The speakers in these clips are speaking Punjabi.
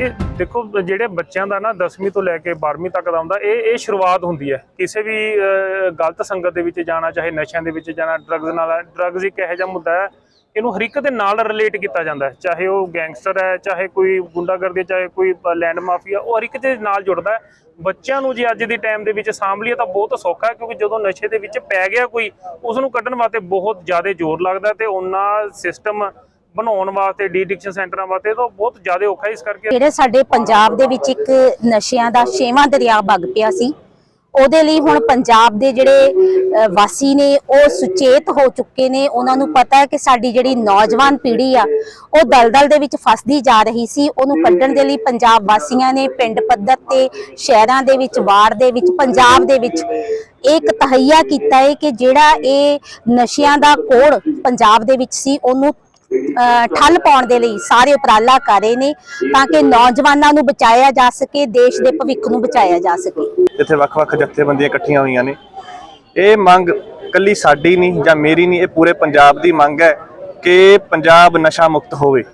ਇਹ ਦੇਖੋ, ਜਿਹੜੇ ਬੱਚਿਆਂ ਦਾ ਨਾ 10ਵੀਂ ਤੋਂ ਲੈ ਕੇ 12ਵੀਂ ਤੱਕ ਦਾ ਹੁੰਦਾ, ਇਹ ਇਹ ਸ਼ੁਰੂਆਤ ਹੁੰਦੀ ਹੈ। ਕਿਸੇ ਵੀ ਗਲਤ ਸੰਗਤ ਦੇ ਵਿੱਚ ਜਾਣਾ, ਚਾਹੇ ਨਸ਼ਿਆਂ ਦੇ ਵਿੱਚ ਜਾਣਾ ਡਰੱਗਸ ਨਾਲ ਡਰੱਗਸ ਇੱਕ ਇਹੋ ਜਿਹਾ ਮੁੱਦਾ ਹੈ, ਇਹਨੂੰ ਹਰ ਇੱਕ ਦੇ ਨਾਲ ਰਿਲੇਟ ਕੀਤਾ ਜਾਂਦਾ ਚਾਹੇ ਉਹ ਗੈਂਗਸਟਰ ਹੈ, ਚਾਹੇ ਕੋਈ ਗੁੰਡਾਗਰਦੀ ਚਾਹੇ ਕੋਈ ਲੈਂਡ ਮਾਫੀਆ ਉਹ ਹਰ ਇੱਕ ਦੇ ਨਾਲ ਜੁੜਦਾ ਹੈ। ਬੱਚਿਆਂ ਨੂੰ ਜੇ ਅੱਜ ਦੇ ਟਾਈਮ ਦੇ ਵਿੱਚ ਸਾਂਭ ਲਈਏ ਤਾਂ ਬਹੁਤ ਸੌਖਾ ਕਿਉਂਕਿ ਜਦੋਂ ਨਸ਼ੇ ਦੇ ਵਿੱਚ ਪੈ ਗਿਆ ਕੋਈ ਉਸ ਨੂੰ ਕੱਢਣ ਵਾਸਤੇ ਬਹੁਤ ਜ਼ਿਆਦਾ ਜ਼ੋਰ ਲੱਗਦਾ ਤੇ ਉਹਨਾਂ ਸਿਸਟਮ ਬਣਾਉਣ ਵਾਸਤੇ ਡੀ ਐਡਿਕਸ਼ਨ ਸੈਂਟਰਾਂ ਵਾਸਤੇ ਤਾਂ ਬਹੁਤ ਜ਼ਿਆਦਾ ਔਖਾ ਇਸ ਕਰਕੇ ਜਿਹੜੇ ਸਾਡੇ ਪੰਜਾਬ ਦੇ ਵਿੱਚ ਇੱਕ ਨਸ਼ਿਆਂ ਦਾ ਛੇਵਾਂ ਦਰਿਆ ਵਗ ਪਿਆ ਸੀ ਉਹਦੇ ਲਈ ਹੁਣ ਪੰਜਾਬ ਦੇ ਜਿਹੜੇ ਵਾਸੀ ਨੇ, ਉਹ ਸੁਚੇਤ ਹੋ ਚੁੱਕੇ ਨੇ। ਉਹਨਾਂ ਨੂੰ ਪਤਾ ਹੈ ਕਿ ਸਾਡੀ ਜਿਹੜੀ ਨੌਜਵਾਨ ਪੀੜ੍ਹੀ ਆ, ਉਹ ਦਲਦਲ ਦੇ ਵਿੱਚ ਫਸਦੀ ਜਾ ਰਹੀ ਸੀ। ਉਹਨੂੰ ਕੱਢਣ ਦੇ ਲਈ ਪੰਜਾਬ ਵਾਸੀਆਂ ਨੇ ਪਿੰਡ ਪੱਧਰ ਤੇ, ਸ਼ਹਿਰਾਂ ਦੇ ਵਿੱਚ ਵਾਰ ਦੇ ਵਿੱਚ, ਪੰਜਾਬ ਦੇ ਵਿੱਚ ਇੱਕ ਤਹਈਆ ਕੀਤਾ ਹੈ ਕਿ ਜਿਹੜਾ ਇਹ ਨਸ਼ਿਆਂ ਦਾ ਕੋੜ ਪੰਜਾਬ ਦੇ ਵਿੱਚ ਸੀ, ਉਹਨੂੰ ਠੱਲ ਪਾਉਣ ਦੇ ਲਈ ਸਾਰੇ ਉਪਰਾਲਾ ਕਰ ਰਹੇ ਨੇ ਤਾਂ ਕਿ ਨੌਜਵਾਨਾਂ ਨੂੰ ਬਚਾਇਆ ਜਾ ਸਕੇ, ਦੇਸ਼ ਦੇ ਭਵਿੱਖ ਨੂੰ ਬਚਾਇਆ ਜਾ ਸਕੇ। ਜਿੱਥੇ ਵੱਖ-ਵੱਖ ਜਥੇਬੰਦੀਆਂ ਇਕੱਠੀਆਂ ਹੋਈਆਂ ਨੇ। ਇਹ ਮੰਗ ਕੱਲੀ ਸਾਡੀ ਨਹੀਂ ਜਾਂ ਮੇਰੀ ਨਹੀਂ, ਇਹ ਪੂਰੇ ਪੰਜਾਬ ਦੀ ਮੰਗ ਹੈ ਕਿ ਪੰਜਾਬ ਨਸ਼ਾ ਮੁਕਤ ਹੋਵੇ।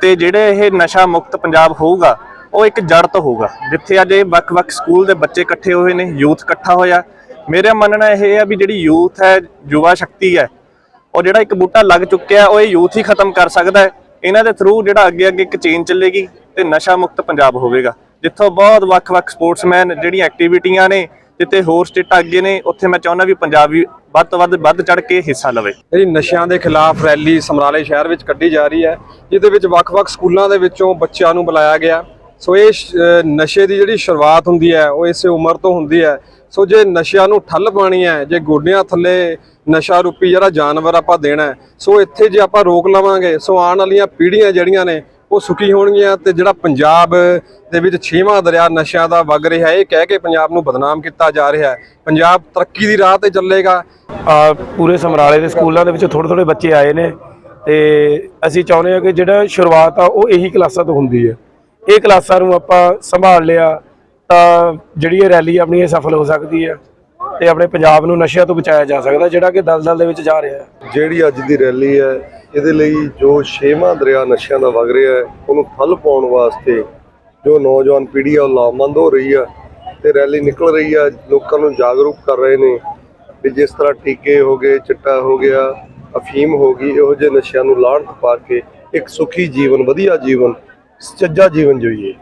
ਤੇ ਜਿਹੜੇ ਇਹ ਨਸ਼ਾ ਮੁਕਤ ਪੰਜਾਬ ਹੋਊਗਾ, ਉਹ ਇੱਕ ਜੜ ਤੋਂ ਹੋਊਗਾ। ਜਿੱਥੇ ਅੱਜ ਇਹ ਵੱਖ-ਵੱਖ ਸਕੂਲ ਦੇ ਬੱਚੇ ਇਕੱਠੇ ਹੋਏ ਨੇ, ਯੂਥ ਇਕੱਠਾ ਹੋਇਆ। ਮੇਰਾ ਮੰਨਣਾ ਇਹ ਹੈ ਵੀ ਜਿਹੜੀ ਯੂਥ ਹੈ, ਯੁਵਾ ਸ਼ਕਤੀ ਹੈ ਔਰ ਜਿਹੜਾ ਇੱਕ ਬੂਟਾ ਲੱਗ ਚੁੱਕਿਆ, ਉਹ ਇਹ ਯੂਥ ਹੀ ਖਤਮ ਕਰ ਸਕਦਾ ਹੈ। ਇਹਨਾਂ ਦੇ ਥਰੂ ਜਿਹੜਾ ਅੱਗੇ ਅੱਗੇ ਇੱਕ ਚੇਨ ਚੱਲੇਗੀ ਤੇ ਨਸ਼ਾ ਮੁਕਤ ਪੰਜਾਬ ਹੋਵੇਗਾ। ਜਿੱਥੋਂ ਬਹੁਤ ਵੱਖ-ਵੱਖ ਸਪੋਰਟਸਮੈਨ ਜਿਹੜੀਆਂ ਐਕਟੀਵਿਟੀਆਂ ਨੇ, ਜਿੱਥੇ ਹੋਰ ਸਟੇਟਾਂ ਅੱਗੇ ਨੇ, ਉੱਥੇ ਮੈਂ ਚਾਹੁੰਦਾ ਵੀ ਪੰਜਾਬੀ ਵੱਧ ਤੋਂ ਵੱਧ ਵੱਧ ਚੜ ਕੇ ਹਿੱਸਾ ਲਵੇ। ਜਿਹੜੀ ਨਸ਼ਿਆਂ ਦੇ ਖਿਲਾਫ ਰੈਲੀ ਸਮਰਾਲੇ ਸ਼ਹਿਰ ਵਿੱਚ ਕੱਢੀ ਜਾ ਰਹੀ ਹੈ, ਜਿਹਦੇ ਵਿੱਚ ਵੱਖ-ਵੱਖ ਸਕੂਲਾਂ ਦੇ ਵਿੱਚੋਂ ਬੱਚਿਆਂ ਨੂੰ ਬੁਲਾਇਆ ਗਿਆ। ਸੋ ਇਹ ਨਸ਼ੇ ਦੀ ਜਿਹੜੀ ਸ਼ੁਰੂਆਤ ਹੁੰਦੀ ਹੈ, ਉਹ ਇਸੇ ਉਮਰ ਤੋਂ ਹੁੰਦੀ ਹੈ। ਸੋ ਜੇ ਨਸ਼ਿਆਂ ਨੂੰ ਠੱਲ ਪਾਣੀ ਹੈ, ਜੇ ਗੋਡਿਆਂ ਥੱਲੇ ਨਸ਼ਾ ਰੂਪੀ ਜਿਹੜਾ ਜਾਨਵਰ ਆਪਾਂ ਦੇਣਾ ਸੋ ਇੱਥੇ ਜੇ ਆਪਾਂ ਰੋਕ ਲਵਾਂਗੇ, ਸੋ ਆਉਣ ਵਾਲੀਆਂ ਪੀੜ੍ਹੀਆਂ ਜਿਹੜੀਆਂ ਨੇ, ਉਹ ਸੁਖੀ ਹੋਣਗੀਆਂ ਤੇ ਜਿਹੜਾ ਪੰਜਾਬ ਦੇ ਵਿੱਚ ਛੇਵਾਂ ਦਰਿਆ ਨਸ਼ਿਆਂ ਦਾ ਵਗ ਰਿਹਾ ਇਹ ਕਹਿ ਕੇ ਪੰਜਾਬ ਨੂੰ ਬਦਨਾਮ ਕੀਤਾ ਜਾ ਰਿਹਾ ਹੈ। ਪੰਜਾਬ ਤਰੱਕੀ ਦੀ ਰਾਹ ਤੇ ਚੱਲੇਗਾ। ਪੂਰੇ ਸਮਰਾਲੇ ਦੇ ਸਕੂਲਾਂ ਦੇ ਵਿੱਚ ਥੋੜੇ ਥੋੜੇ ਬੱਚੇ ਆਏ ਨੇ ਤੇ ਅਸੀਂ ਚਾਹੁੰਦੇ ਹਾਂ ਕਿ ਜਿਹੜਾ ਸ਼ੁਰੂਆਤ ਆ, ਉਹ ਇਹੀ ਕਲਾਸਾਂ ਤੋਂ ਹੁੰਦੀ ਹੈ। ਇਹ ਕਲਾਸਾਂ ਨੂੰ ਆਪਾਂ ਸੰਭਾਲ ਲਿਆ ਤਾਂ ਜਿਹੜੀ ਇਹ ਰੈਲੀ ਆਪਣੀ ਇਹ ਸਫਲ ਹੋ ਸਕਦੀ ਹੈ। ਤੇ ਆਪਣੇ ਪੰਜਾਬ ਨੂੰ ਨਸ਼ਿਆਂ ਤੋਂ ਬਚਾਇਆ ਜਾ ਸਕਦਾ, ਜਿਹੜਾ ਕਿ ਦਲਦਲ ਦੇ ਵਿੱਚ ਜਾ ਰਿਹਾ ਹੈ। ਜਿਹੜੀ ਅੱਜ ਦੀ ਰੈਲੀ ਹੈ, ਇਹਦੇ ਲਈ ਜੋ ਛੇਵਾਂ ਦਰਿਆ ਨਸ਼ਿਆਂ ਦਾ ਵਗ ਰਿਹਾ ਹੈ, ਉਹਨੂੰ ਠੱਲ ਪਾਉਣ ਵਾਸਤੇ ਜੋ ਨੌਜਵਾਨ ਪੀੜ੍ਹੀ ਆ, ਉਹ ਲਾਮਬੰਦ ਹੋ ਰਹੀ ਆ ਤੇ ਰੈਲੀ ਨਿਕਲ ਰਹੀ ਆ, ਲੋਕਾਂ ਨੂੰ ਜਾਗਰੂਕ ਕਰ ਰਹੇ ਨੇ ਵੀ ਜਿਸ ਤਰ੍ਹਾਂ ਟੀਕੇ ਹੋ ਗਏ, ਚਿੱਟਾ ਹੋ ਗਿਆ, ਅਫੀਮ ਹੋ ਗਈ, ਇਹੋ ਜਿਹੇ ਨਸ਼ਿਆਂ ਨੂੰ ਲਾਹਣਤ ਪਾ ਕੇ ਇੱਕ ਸੁਖੀ ਜੀਵਨ, ਵਧੀਆ ਜੀਵਨ ਸੱਚਾ ਜੀਵਨ ਜੀਈਏ